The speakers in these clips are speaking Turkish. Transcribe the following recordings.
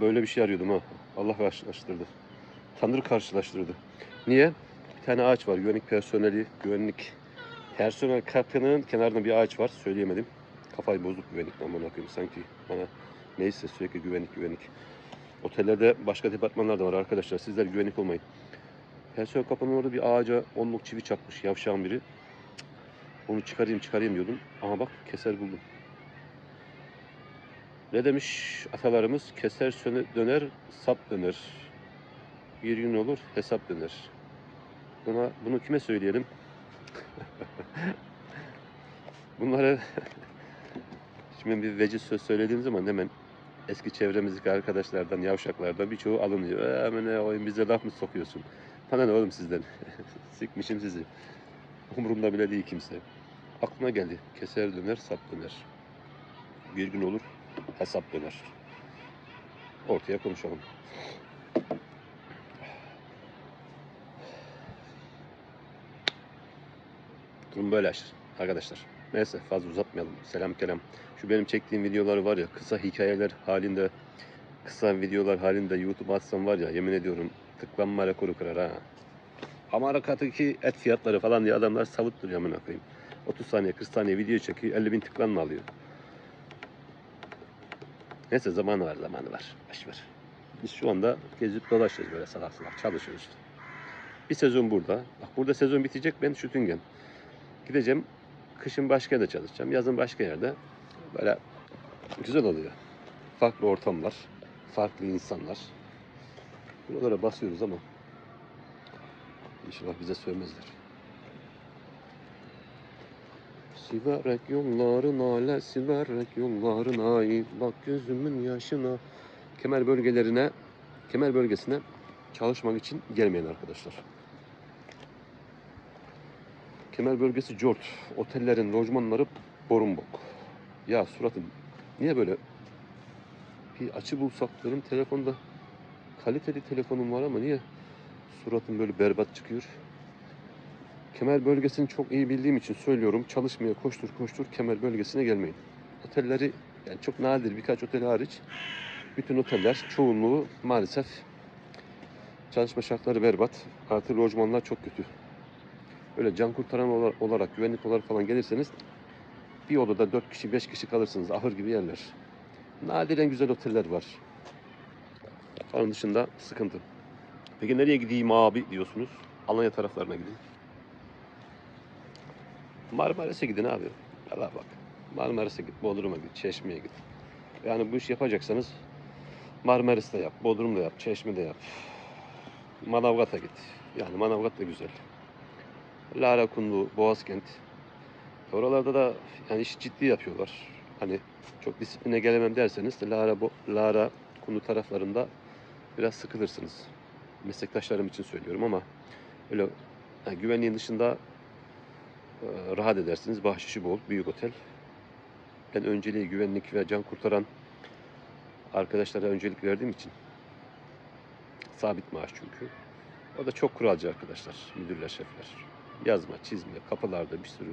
böyle bir şey arıyordum ha. Allah karşılaştırdı. Tanrı karşılaştırdı. Niye? Bir tane ağaç var. Güvenlik personeli, güvenlik personel kapının kenarında bir ağaç var. Söyleyemedim. Kafayı bozuk güvenlikten bana koyayım. Sanki bana neyse sürekli güvenlik güvenlik. Otellerde başka departmanlar da var arkadaşlar. Sizler güvenlik olmayın. Personel kapının orada bir ağaca onluk çivi çakmış yavşağın biri. Onu çıkarayım çıkarayım diyordum. Ama bak keser buldum. Ne demiş atalarımız? Keser döner, sap döner. Bir gün olur, hesap döner. Buna, bunu kime söyleyelim? Bunları şimdi bir veciz söz söylediğim zaman hemen eski çevremizdeki arkadaşlardan, yavşaklardan birçoğu alınıyor. Hemen ne oyun bize laf mı sokuyorsun? Bana ne oğlum sizden? Sikmişim sizi. Umurumda bile değil kimse. Aklıma geldi. Keser döner, sap döner. Bir gün olur, hesap döner. Ortaya konuşalım. Durum böyle arkadaşlar. Neyse fazla uzatmayalım. Selam kelam. Şu benim çektiğim videoları var ya kısa hikayeler halinde kısa videolar halinde YouTube'a atsam var ya yemin ediyorum tıklanma rekoru kırar ha. Amerika'daki et fiyatları falan diye adamlar savutturuyor amına koyayım. 30 saniye 40 saniye video çekiyor 50 bin tıklanma alıyor. Neyse zamanı var zamanı var. Boş ver. Biz şu anda gezip dolaşıyoruz böyle salak salak çalışıyoruz. Bir sezon burada. Bak burada sezon bitecek ben Şütingen. Gideceğim kışın başka yerde çalışacağım. Yazın başka yerde. Böyle güzel oluyor. Farklı ortamlar, farklı insanlar. Buralara basıyoruz ama inşallah bize sövmezler. Siverek yollarına, le siverek yollarına, ay bak gözümün yaşına. Kemer bölgelerine, kemer bölgesine çalışmak için gelmeyin arkadaşlar. Kemer bölgesi Cort. Otellerin lojmanları borumbok. Ya suratım niye böyle bir açı bulsak benim telefonda kaliteli telefonum var ama niye suratım böyle berbat çıkıyor? Kemer bölgesini çok iyi bildiğim için söylüyorum. Çalışmaya koştur koştur kemer bölgesine gelmeyin. Otelleri yani çok nadir birkaç otel hariç bütün oteller çoğunluğu maalesef çalışma şartları berbat. Artı lojmanlar çok kötü. Öyle can kurtaran ola- olarak, güvenlik olarak falan gelirseniz bir odada 4 kişi, 5 kişi kalırsınız. Ahır gibi yerler. Nadiren güzel oteller var. Onun dışında sıkıntı. Peki nereye gideyim abi diyorsunuz. Alanya taraflarına gidin. Marmaris'e gidin abi. Allah bak. Marmaris'e git, Bodrum'a git, Çeşme'ye git. Yani bu iş yapacaksanız Marmaris'te yap, Bodrum'da yap, Çeşme'de yap. Manavgat'a git. Yani Manavgat da güzel. Lara Kundu, Boğazkent. Oralarda da yani iş ciddi yapıyorlar. Hani çok disipline gelemem derseniz de Lara, Bo- Lara Kundu taraflarında biraz sıkılırsınız. Meslektaşlarım için söylüyorum ama öyle yani güvenliğin dışında rahat edersiniz. Bahşişi bol, büyük otel. Ben önceliği güvenlik ve can kurtaran arkadaşlara öncelik verdiğim için sabit maaş çünkü. O da çok kuralcı arkadaşlar, müdürler, şefler. Yazma, çizme, kapılarda bir sürü.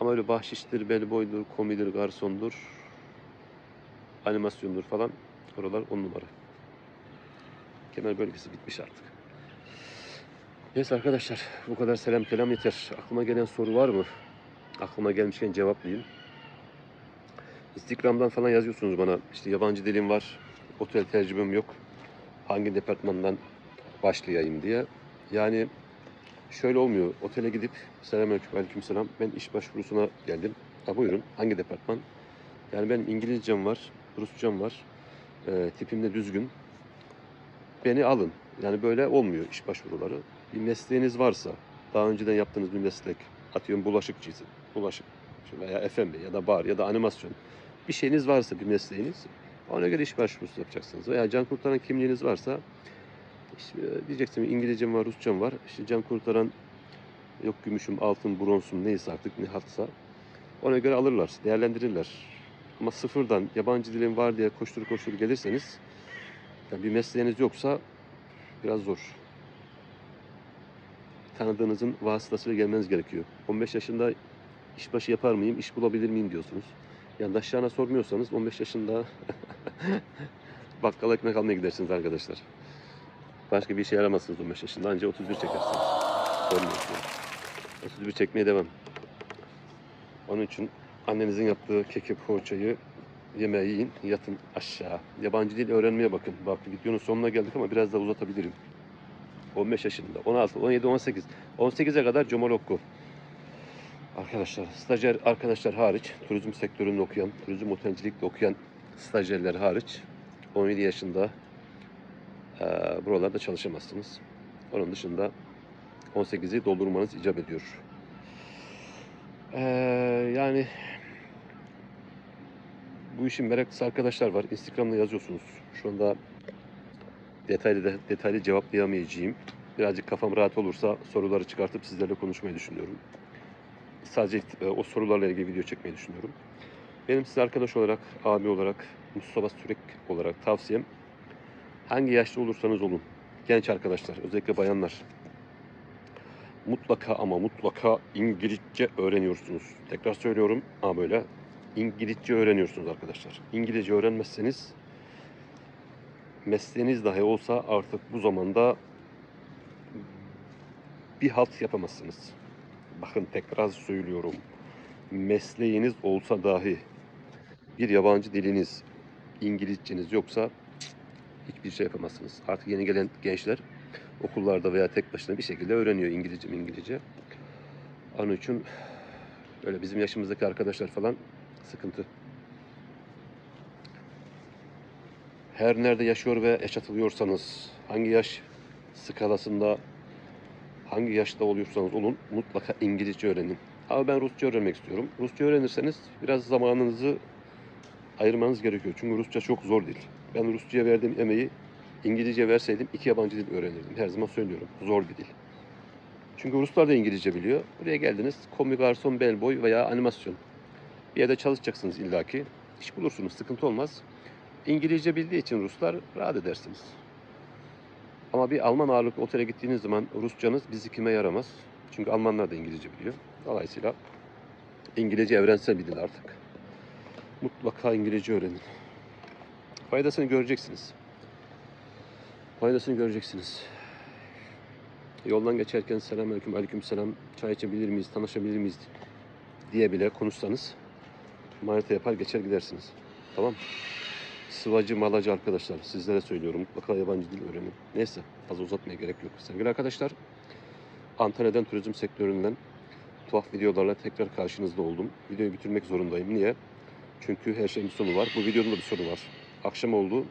Ama öyle bahşiştir, bel boydur, komidir, garsondur, animasyondur falan. Oralar on numara. Kemer bölgesi bitmiş artık. Neyse arkadaşlar, bu kadar selam kelam yeter. Aklıma gelen soru var mı? Aklıma gelmişken cevaplayayım. Instagram'dan falan yazıyorsunuz bana. İşte yabancı dilim var, otel tecrübem yok. Hangi departmandan başlayayım diye. Yani şöyle olmuyor. Otele gidip selamünaleyküm aleykümselam ben iş başvurusuna geldim. Ha buyurun hangi departman? Yani benim İngilizcem var, Rusçam var. Ee, tipim de düzgün. Beni alın. Yani böyle olmuyor iş başvuruları. Bir mesleğiniz varsa, daha önceden yaptığınız bir meslek, atıyorum bulaşıkçıyız, bulaşık veya FMB ya da bar ya da animasyon. Bir şeyiniz varsa bir mesleğiniz, ona göre iş başvurusu yapacaksınız. Veya can kurtaran kimliğiniz varsa işte diyeceksin İngilizcem var, Rusçam var. İşte can kurtaran yok gümüşüm, altın, bronzum neyse artık ne haltsa ona göre alırlar, değerlendirirler. Ama sıfırdan yabancı dilim var diye koştur koştur gelirseniz yani bir mesleğiniz yoksa biraz zor. Tanıdığınızın vasıtasıyla gelmeniz gerekiyor. 15 yaşında işbaşı yapar mıyım, iş bulabilir miyim diyorsunuz. Yandaşlarına sormuyorsanız 15 yaşında bakkala ekmek almaya gidersiniz arkadaşlar. Başka bir işe yaramazsınız 15 yaşında. Anca 31 çekersiniz. Sormuyorsunuz. 31 çekmeye devam. Onun için annenizin yaptığı keki poğaçayı yemeği yiyin, yatın aşağı. Yabancı dil öğrenmeye bakın. Bak videonun sonuna geldik ama biraz daha uzatabilirim. 15 yaşında, 16, 17, 18. 18'e kadar Comolokko. Arkadaşlar, stajyer arkadaşlar hariç, turizm sektöründe okuyan, turizm otelcilikte okuyan stajyerler hariç 17 yaşında eee buralarda çalışamazsınız. Onun dışında 18'i doldurmanız icap ediyor. Eee, yani bu işin meraklısı arkadaşlar var. Instagram'da yazıyorsunuz. Şu anda detaylı de, detaylı cevaplayamayacağım. Birazcık kafam rahat olursa soruları çıkartıp sizlerle konuşmayı düşünüyorum. Sadece e, o sorularla ilgili video çekmeyi düşünüyorum. Benim size arkadaş olarak, abi olarak, Mustafa Sürek olarak tavsiyem hangi yaşta olursanız olun. Genç arkadaşlar, özellikle bayanlar. Mutlaka ama mutlaka İngilizce öğreniyorsunuz. Tekrar söylüyorum ama böyle İngilizce öğreniyorsunuz arkadaşlar. İngilizce öğrenmezseniz mesleğiniz dahi olsa artık bu zamanda bir halt yapamazsınız. Bakın tekrar söylüyorum. Mesleğiniz olsa dahi bir yabancı diliniz, İngilizceniz yoksa hiçbir şey yapamazsınız. Artık yeni gelen gençler okullarda veya tek başına bir şekilde öğreniyor İngilizce mi İngilizce. Onun için öyle bizim yaşımızdaki arkadaşlar falan sıkıntı. Her nerede yaşıyor ve yaşatılıyorsanız, hangi yaş skalasında, hangi yaşta oluyorsanız olun mutlaka İngilizce öğrenin. Ama ben Rusça öğrenmek istiyorum. Rusça öğrenirseniz biraz zamanınızı ayırmanız gerekiyor. Çünkü Rusça çok zor dil. Ben Rusça'ya verdiğim emeği İngilizce verseydim iki yabancı dil öğrenirdim. Her zaman söylüyorum. Zor bir dil. Çünkü Ruslar da İngilizce biliyor. Buraya geldiniz komik garson, bellboy veya animasyon. Bir yerde çalışacaksınız illaki. İş bulursunuz, sıkıntı olmaz. İngilizce bildiği için Ruslar rahat edersiniz. Ama bir Alman ağırlıklı otele gittiğiniz zaman Rusçanız bizi kime yaramaz. Çünkü Almanlar da İngilizce biliyor. Dolayısıyla İngilizce evrensel bir dil artık. Mutlaka İngilizce öğrenin. Faydasını göreceksiniz. Faydasını göreceksiniz. Yoldan geçerken selamünaleyküm, aleykümselam, çay içebilir miyiz, tanışabilir miyiz diye bile konuşsanız manita yapar geçer gidersiniz. Tamam Sıvacı malacı arkadaşlar sizlere söylüyorum mutlaka yabancı dil öğrenin. Neyse fazla uzatmaya gerek yok. Sevgili arkadaşlar Antalya'dan turizm sektöründen tuhaf videolarla tekrar karşınızda oldum. Videoyu bitirmek zorundayım. Niye? Çünkü her şeyin bir sonu var. Bu videonun da bir sonu var. Akşam oldu.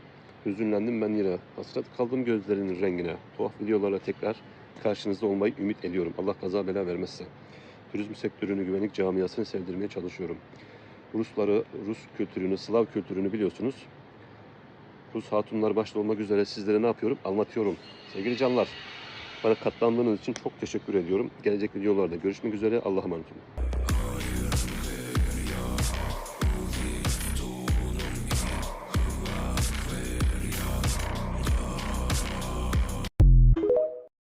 Hüzünlendim ben yine. Hasret kaldım gözlerinin rengine. Tuhaf videolarla tekrar karşınızda olmayı ümit ediyorum. Allah kaza bela vermezse. Turizm sektörünü, güvenlik camiasını sevdirmeye çalışıyorum. Rusları, Rus kültürünü, Slav kültürünü biliyorsunuz. Rus hatunlar başta olmak üzere sizlere ne yapıyorum? Anlatıyorum. Sevgili canlar, bana katlandığınız için çok teşekkür ediyorum. Gelecek videolarda görüşmek üzere. Allah'a emanet olun.